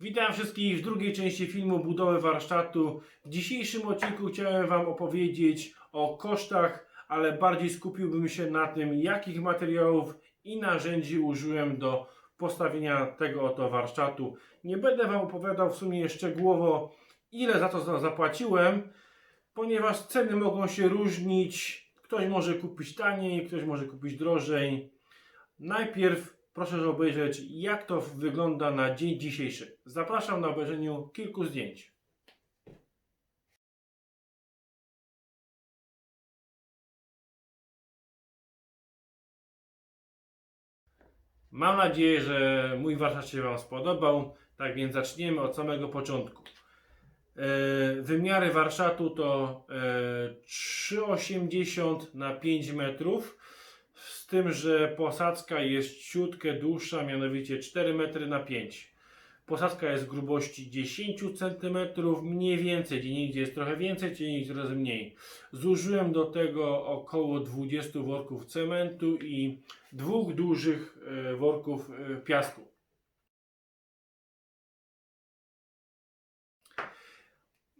Witam wszystkich w drugiej części filmu budowy warsztatu. W dzisiejszym odcinku chciałem Wam opowiedzieć o kosztach, ale bardziej skupiłbym się na tym, jakich materiałów i narzędzi użyłem do postawienia tego oto warsztatu. Nie będę Wam opowiadał w sumie szczegółowo, ile za to za- zapłaciłem, ponieważ ceny mogą się różnić. Ktoś może kupić taniej, ktoś może kupić drożej. Najpierw proszę obejrzeć, jak to wygląda na dzień dzisiejszy. Zapraszam na obejrzenie kilku zdjęć. Mam nadzieję, że mój warsztat się Wam spodobał. Tak więc zaczniemy od samego początku. E, Wymiary warsztatu to e, 3,80 na 5 metrów. Z tym, że posadzka jest ciutkę dłuższa, mianowicie 4 metry na 5. Posadzka jest grubości 10 cm, mniej więcej, gdzie jest trochę więcej, gdzie indziej coraz mniej. Zużyłem do tego około 20 worków cementu i dwóch dużych e, worków e, piasku.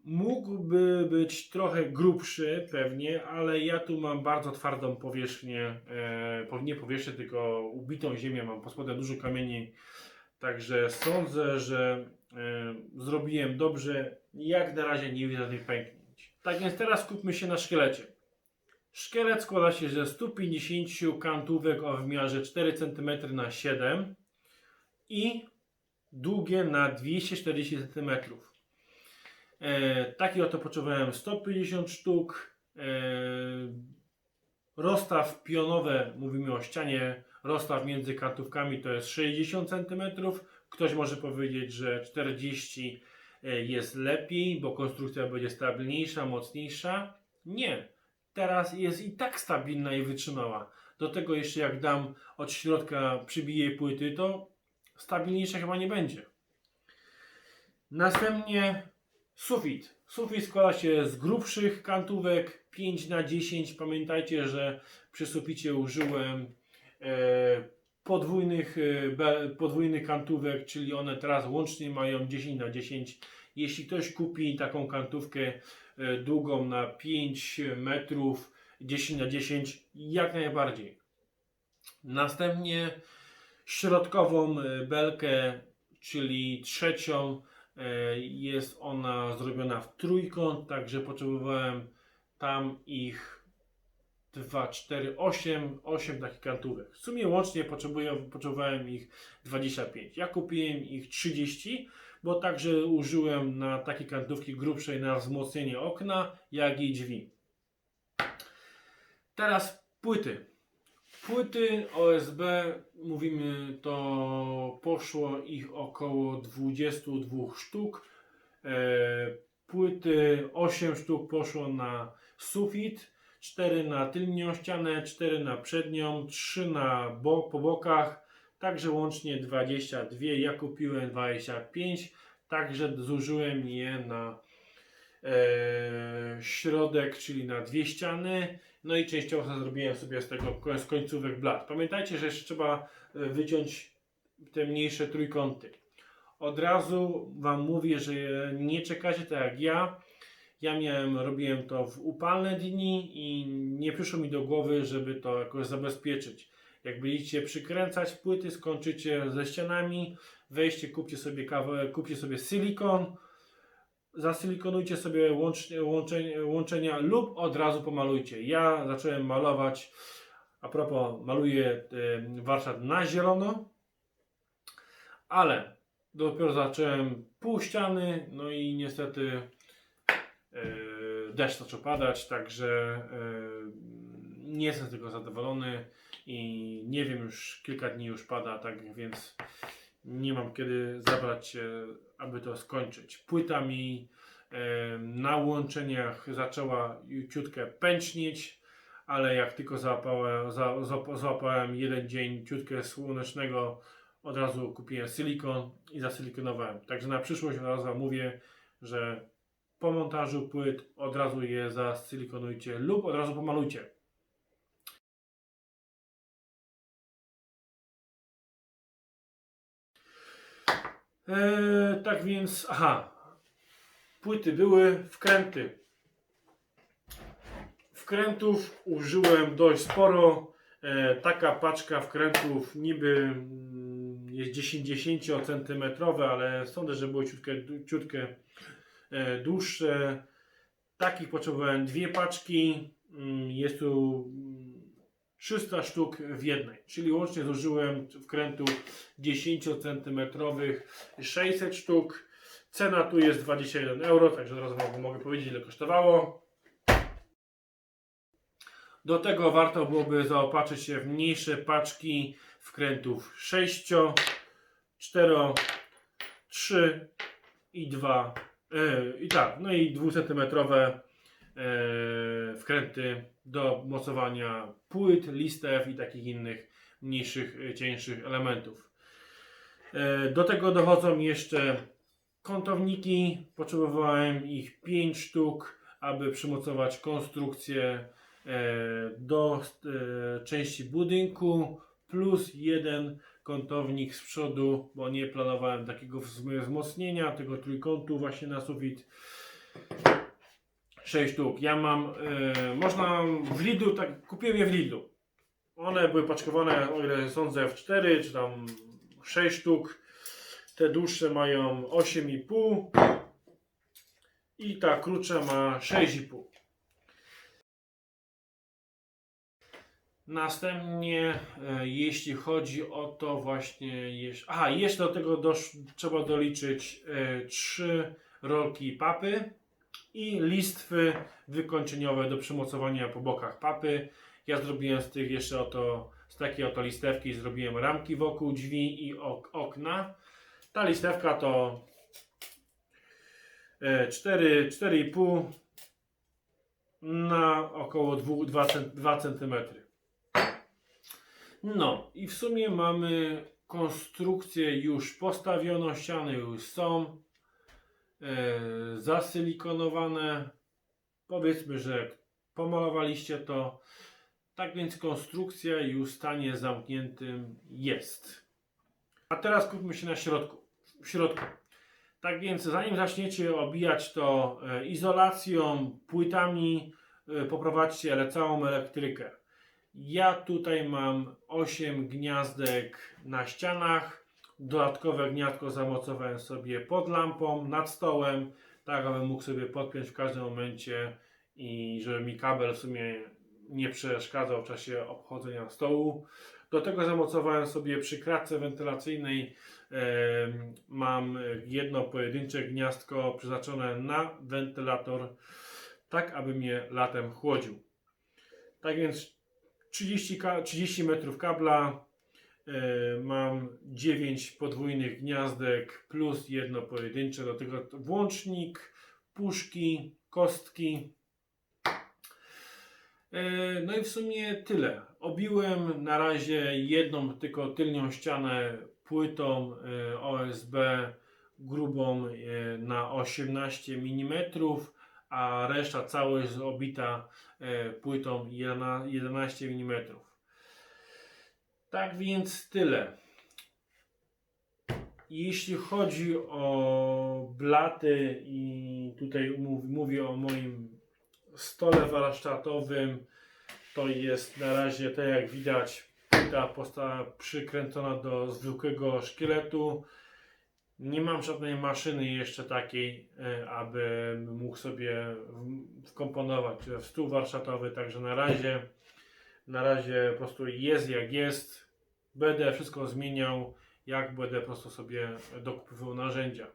Mógłby być trochę grubszy pewnie, ale ja tu mam bardzo twardą powierzchnię, e, nie powierzchnię, tylko ubitą ziemię, mam pod spodem dużo kamieni, także sądzę, że e, zrobiłem dobrze, jak na razie nie widzę tych pęknięć. Tak więc teraz skupmy się na szkielecie. Szkielet składa się ze 150 kantówek o wymiarze 4 cm na 7 i długie na 240 cm. E, taki oto potrzebowałem 150 sztuk. E, rozstaw pionowe, mówimy o ścianie, rozstaw między kantówkami to jest 60 cm. Ktoś może powiedzieć, że 40 e, jest lepiej, bo konstrukcja będzie stabilniejsza, mocniejsza. Nie. Teraz jest i tak stabilna i wytrzymała. Do tego jeszcze jak dam od środka przybiję płyty, to stabilniejsza chyba nie będzie. Następnie Sufit. Sufit składa się z grubszych kantówek 5 na 10 Pamiętajcie, że przy suficie użyłem e, podwójnych, e, podwójnych kantówek, czyli one teraz łącznie mają 10 na 10 Jeśli ktoś kupi taką kantówkę e, długą na 5 metrów 10 na 10 jak najbardziej. Następnie środkową belkę, czyli trzecią Jest ona zrobiona w trójkąt, także potrzebowałem tam ich 2, 4, 8, 8 takich kantówek. W sumie łącznie potrzebowałem ich 25. Ja kupiłem ich 30, bo także użyłem na takiej kantówki grubszej na wzmocnienie okna, jak i drzwi. Teraz płyty. Płyty OSB, mówimy, to poszło ich około 22 sztuk. E, Płyty 8 sztuk poszło na sufit, 4 na tylnią ścianę, 4 na przednią, 3 na bo, po bokach, także łącznie 22. Ja kupiłem 25, także zużyłem je na środek, czyli na dwie ściany. No i częściowo zrobiłem sobie z tego z końcówek blat. Pamiętajcie, że jeszcze trzeba e, wyciąć te mniejsze trójkąty. Od razu Wam mówię, że nie czekacie tak jak ja. Ja miałem, robiłem to w upalne dni i nie przyszło mi do głowy, żeby to jakoś zabezpieczyć. Jak będziecie przykręcać płyty, skończycie ze ścianami, weźcie, kupcie sobie kawałek, kupcie sobie silikon, zasilikonujcie sobie łącznie, łączenia, lub od razu pomalujcie. Ja zacząłem malować, a propos, maluję warsztat na zielono, ale dopiero zacząłem pół ściany, no i niestety e, deszcz zaczął padać, także e, nie jestem z tego zadowolony i nie wiem, już kilka dni już pada, tak więc nie mam kiedy zabrać się, aby to skończyć. Płyta mi e, na łączeniach zaczęła ciutkę pęcznieć, ale jak tylko załapałem, za, za, załapałem jeden dzień ciutkę słonecznego, od razu kupiłem silikon i zasilikonowałem. Także na przyszłość od razu mówię, że po montażu płyt od razu je zasilikonujcie lub od razu pomalujcie. E, tak więc, aha, płyty były, wkręty. Wkrętów użyłem dość sporo. E, taka paczka wkrętów niby mm, jest 10 cm, ale sądzę, że były ciutkę, ciutkę e, dłuższe. Takich potrzebowałem dwie paczki. Mm, Jest tu 300 sztuk w jednej, czyli łącznie zużyłem wkrętów 10 cm 600 sztuk. Cena tu jest 21 euro, także od razu mogę, mogę powiedzieć ile kosztowało. Do tego warto byłoby zaopatrzyć się w mniejsze paczki wkrętów 6, 4, 3 i 2 e, i tak, no i 2 cm e, wkręty do mocowania płyt, listew i takich innych mniejszych, e, cieńszych elementów. E, Do tego dochodzą jeszcze kątowniki. Potrzebowałem ich 5 sztuk, aby przymocować konstrukcję e, do części budynku, plus jeden kątownik z przodu, bo nie planowałem takiego wzm- wzmocnienia tego trójkątu właśnie na sufit. 6 sztuk. Ja mam, e, można w Lidlu, tak, kupiłem je w Lidlu. One były paczkowane, o ile sądzę, w 4 czy tam 6 sztuk. Te dłuższe mają 8,5 i ta krótsza ma 6,5. Następnie, e, jeśli chodzi o to właśnie, jeż... aha, jeszcze do tego dosz... trzeba doliczyć e, trzy rolki papy i listwy wykończeniowe do przymocowania po bokach papy. Ja zrobiłem z tych jeszcze oto, z takiej oto listewki zrobiłem ramki wokół drzwi i ok okna. Ta listewka to e, 4, 4,5 na około 2 cm. No i w sumie mamy konstrukcję już postawioną, ściany już są e, zasylikonowane. Powiedzmy, że pomalowaliście to. Tak więc konstrukcja już w stanie zamkniętym jest. A teraz skupmy się na środku. W środku. Tak więc zanim zaczniecie obijać to e, izolacją, płytami, e, poprowadźcie całą elektrykę. Ja tutaj mam 8 gniazdek na ścianach. Dodatkowe gniazdko zamocowałem sobie pod lampą, nad stołem, tak abym mógł sobie podpiąć w każdym momencie i żeby mi kabel w sumie nie przeszkadzał w czasie obchodzenia stołu. Do tego zamocowałem sobie przy kratce wentylacyjnej em, mam jedno pojedyncze gniazdko przeznaczone na wentylator, tak aby mnie latem chłodził. Tak więc 30, ka- 30 metrów kabla, e, mam 9 podwójnych gniazdek plus jedno pojedyncze, do tego włącznik, puszki, kostki. E, No i w sumie tyle. Obiłem na razie jedną tylko tylnią ścianę płytą e, OSB grubą e, na 18 mm, a reszta całość jest obita e, płytą 11 11 mm. Tak więc tyle. Jeśli chodzi o blaty i tutaj mów, mówię o moim stole warsztatowym, to jest na razie, tak jak widać, płyta posta przykręcona do zwykłego szkieletu. Nie mam żadnej maszyny jeszcze takiej, e, aby mógł sobie wkomponować w stół warsztatowy, także na razie na razie po prostu jest jak jest. Będę wszystko zmieniał, jak będę po prostu sobie dokupywał narzędzia.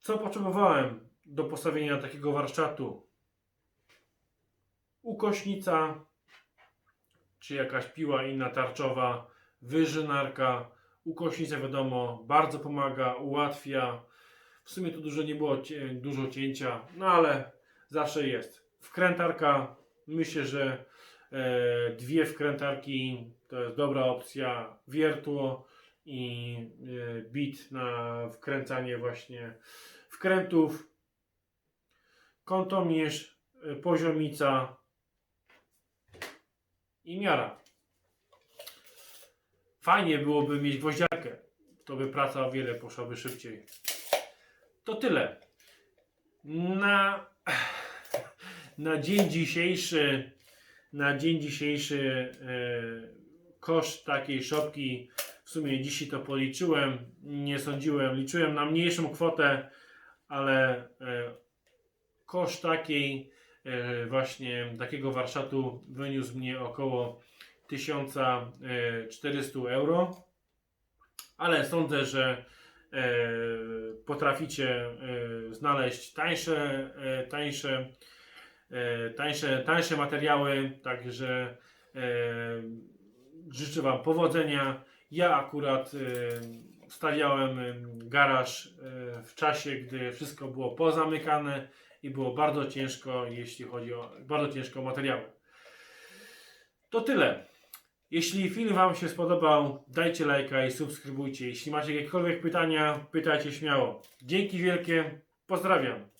Co potrzebowałem do postawienia takiego warsztatu? Ukośnica, czy jakaś piła inna tarczowa, wyżynarka. Ukośnica wiadomo, bardzo pomaga, ułatwia. W sumie tu dużo nie było dużo cięcia, no ale zawsze jest. Wkrętarka, myślę, że dwie wkrętarki to jest dobra opcja. Wiertło i e, bit na wkręcanie właśnie wkrętów. Kątomierz, e, poziomica i miara. Fajnie byłoby mieć gwoździarkę. to by praca o wiele poszłaby szybciej. To tyle. Na, na dzień dzisiejszy, na dzień dzisiejszy e, koszt takiej szopki, w sumie dzisiaj to policzyłem, nie sądziłem, liczyłem na mniejszą kwotę, ale e, koszt takiej e, właśnie takiego warsztatu wyniósł mnie około 1400 euro, ale sądzę, że potraficie znaleźć tańsze, tańsze, tańsze, tańsze materiały, także e, życzę Wam powodzenia. Ja akurat e, stawiałem e, garaż e, w czasie, gdy wszystko było pozamykane i było bardzo ciężko, jeśli chodzi o bardzo ciężko materiały. To tyle. Jeśli film Wam się spodobał, dajcie lajka i subskrybujcie. Jeśli macie jakiekolwiek pytania, pytajcie śmiało. Dzięki wielkie, pozdrawiam.